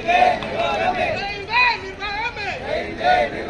జై జై